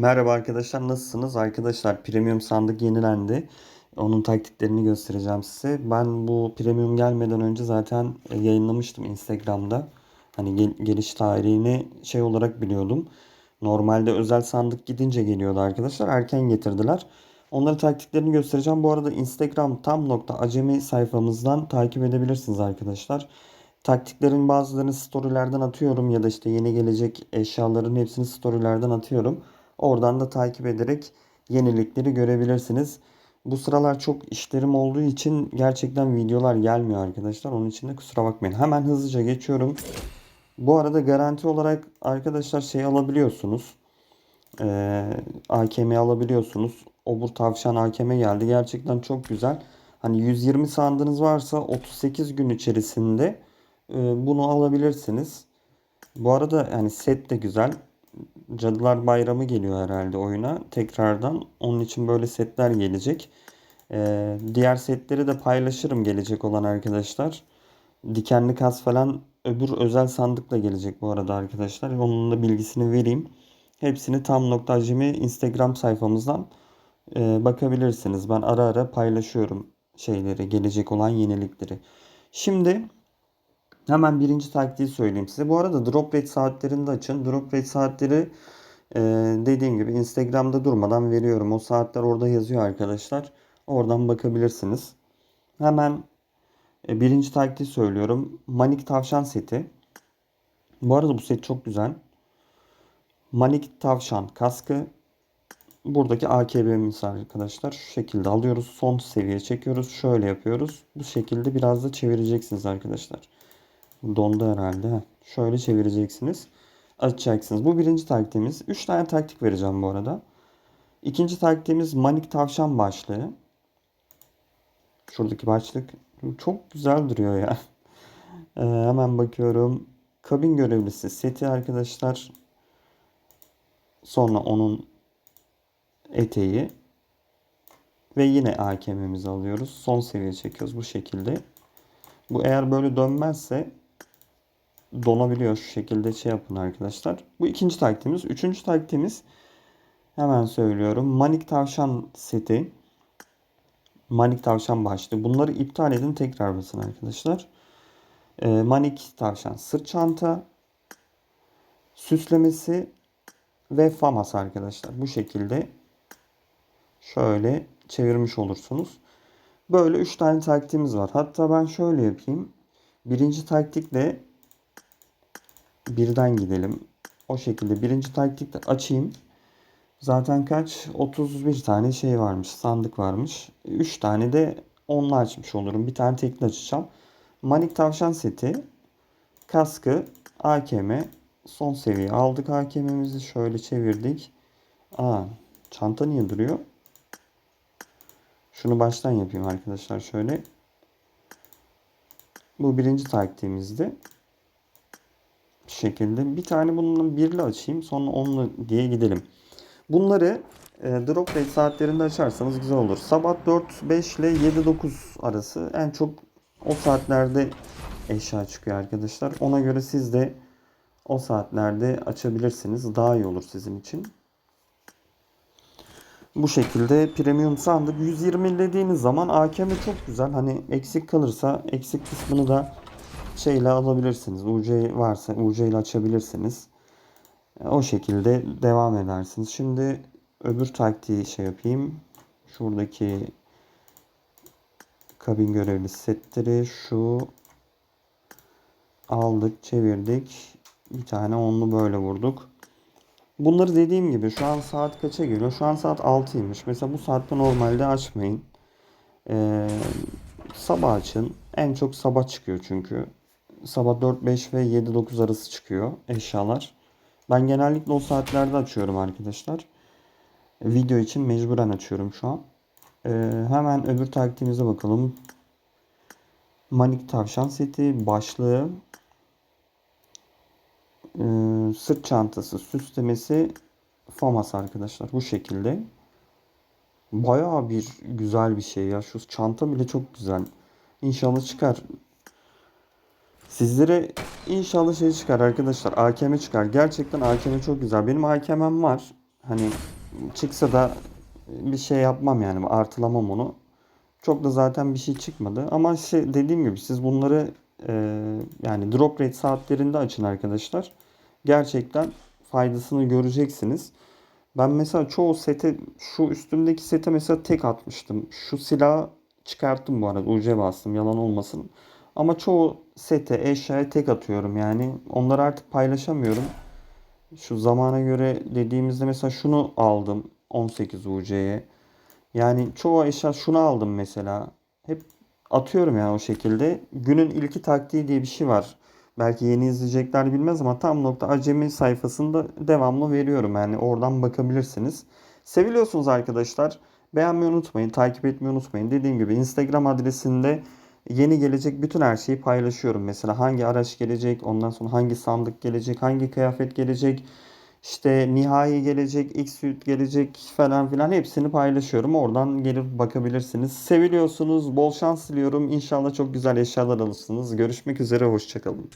Merhaba arkadaşlar nasılsınız? Arkadaşlar premium sandık yenilendi. Onun taktiklerini göstereceğim size. Ben bu premium gelmeden önce zaten e, yayınlamıştım Instagram'da. Hani gel- geliş tarihini şey olarak biliyordum. Normalde özel sandık gidince geliyordu arkadaşlar. Erken getirdiler. Onları taktiklerini göstereceğim. Bu arada Instagram tam nokta acemi sayfamızdan takip edebilirsiniz arkadaşlar. Taktiklerin bazılarını storylerden atıyorum ya da işte yeni gelecek eşyaların hepsini storylerden atıyorum. Oradan da takip ederek yenilikleri görebilirsiniz. Bu sıralar çok işlerim olduğu için gerçekten videolar gelmiyor arkadaşlar. Onun için de kusura bakmayın. Hemen hızlıca geçiyorum. Bu arada garanti olarak arkadaşlar şey alabiliyorsunuz. Ee, AKM alabiliyorsunuz. Obur tavşan AKM geldi. Gerçekten çok güzel. Hani 120 sandığınız varsa 38 gün içerisinde e, bunu alabilirsiniz. Bu arada yani set de güzel. Cadılar Bayramı geliyor herhalde oyuna tekrardan. Onun için böyle setler gelecek. Ee, diğer setleri de paylaşırım gelecek olan arkadaşlar. Dikenli kas falan öbür özel sandıkla gelecek bu arada arkadaşlar. Onun da bilgisini vereyim. Hepsini tam nokta acemi Instagram sayfamızdan e, bakabilirsiniz. Ben ara ara paylaşıyorum şeyleri, gelecek olan yenilikleri. Şimdi Hemen birinci taktiği söyleyeyim size. Bu arada drop rate saatlerini de açın. Drop rate saatleri e, dediğim gibi Instagram'da durmadan veriyorum. O saatler orada yazıyor arkadaşlar. Oradan bakabilirsiniz. Hemen e, birinci taktiği söylüyorum. Manik tavşan seti. Bu arada bu set çok güzel. Manik tavşan kaskı. Buradaki AKB'miz arkadaşlar. Şu şekilde alıyoruz. Son seviye çekiyoruz. Şöyle yapıyoruz. Bu şekilde biraz da çevireceksiniz arkadaşlar. Dondu herhalde. Şöyle çevireceksiniz. Açacaksınız. Bu birinci taktiğimiz. 3 tane taktik vereceğim bu arada. İkinci taktiğimiz manik tavşan başlığı. Şuradaki başlık çok güzel duruyor ya. Ee, hemen bakıyorum. Kabin görevlisi seti arkadaşlar. Sonra onun eteği. Ve yine AKM'mizi alıyoruz. Son seviye çekiyoruz bu şekilde. Bu eğer böyle dönmezse donabiliyor. Şu şekilde şey yapın arkadaşlar. Bu ikinci taktiğimiz. Üçüncü taktiğimiz hemen söylüyorum. Manik tavşan seti. Manik tavşan başlığı. Bunları iptal edin tekrar basın arkadaşlar. Ee, manik tavşan sırt çanta. Süslemesi ve famas arkadaşlar. Bu şekilde şöyle çevirmiş olursunuz. Böyle 3 tane taktiğimiz var. Hatta ben şöyle yapayım. Birinci taktikle birden gidelim. O şekilde birinci taktikte açayım. Zaten kaç? 31 tane şey varmış. Sandık varmış. 3 tane de onunla açmış olurum. Bir tane tekli açacağım. Manik tavşan seti. Kaskı. AKM. Son seviye aldık AKM'mizi. Şöyle çevirdik. Aa, çanta niye duruyor? Şunu baştan yapayım arkadaşlar şöyle. Bu birinci taktiğimizdi. Şekilde. Bir tane bunun birli açayım. Sonra onlu diye gidelim. Bunları e, drop rate saatlerinde açarsanız güzel olur. Sabah 4-5 ile 7-9 arası en çok o saatlerde eşya çıkıyor arkadaşlar. Ona göre siz de o saatlerde açabilirsiniz. Daha iyi olur sizin için. Bu şekilde premium sandık 120 dediğiniz zaman AKM çok güzel. Hani eksik kalırsa eksik kısmını da şeyle alabilirsiniz. UC varsa UC ile açabilirsiniz. O şekilde devam edersiniz. Şimdi öbür taktiği şey yapayım. Şuradaki kabin görevlisi setleri şu aldık, çevirdik. Bir tane onlu böyle vurduk. Bunları dediğim gibi şu an saat kaça geliyor? Şu an saat 6'ymış. Mesela bu saatte normalde açmayın. Ee, sabah açın. En çok sabah çıkıyor çünkü. Sabah 4, 5 ve 7, 9 arası çıkıyor eşyalar. Ben genellikle o saatlerde açıyorum arkadaşlar. Video için mecburen açıyorum şu an. Ee, hemen öbür taktiğimize bakalım. Manik tavşan seti, başlığı, ee, sırt çantası süslemesi FAMAS arkadaşlar bu şekilde. Bayağı bir güzel bir şey ya. Şu çanta bile çok güzel. İnşallah çıkar. Sizlere inşallah şey çıkar arkadaşlar. AKM çıkar. Gerçekten AKM çok güzel. Benim AKM'm var. Hani çıksa da bir şey yapmam yani artılamam onu. Çok da zaten bir şey çıkmadı. Ama şey dediğim gibi siz bunları e, yani drop rate saatlerinde açın arkadaşlar. Gerçekten faydasını göreceksiniz. Ben mesela çoğu sete şu üstümdeki sete mesela tek atmıştım. Şu silahı çıkarttım bu arada. UC bastım yalan olmasın. Ama çoğu sete eşyaya tek atıyorum yani. Onları artık paylaşamıyorum. Şu zamana göre dediğimizde mesela şunu aldım 18 UC'ye. Yani çoğu eşya şunu aldım mesela. Hep atıyorum yani o şekilde. Günün ilki taktiği diye bir şey var. Belki yeni izleyecekler bilmez ama tam nokta acemi sayfasında devamlı veriyorum. Yani oradan bakabilirsiniz. Seviliyorsunuz arkadaşlar. Beğenmeyi unutmayın, takip etmeyi unutmayın. Dediğim gibi Instagram adresinde yeni gelecek bütün her şeyi paylaşıyorum. Mesela hangi araç gelecek, ondan sonra hangi sandık gelecek, hangi kıyafet gelecek, işte nihai gelecek, X-Suit gelecek falan filan hepsini paylaşıyorum. Oradan gelip bakabilirsiniz. Seviliyorsunuz. Bol şans diliyorum. İnşallah çok güzel eşyalar alırsınız. Görüşmek üzere. Hoşçakalın.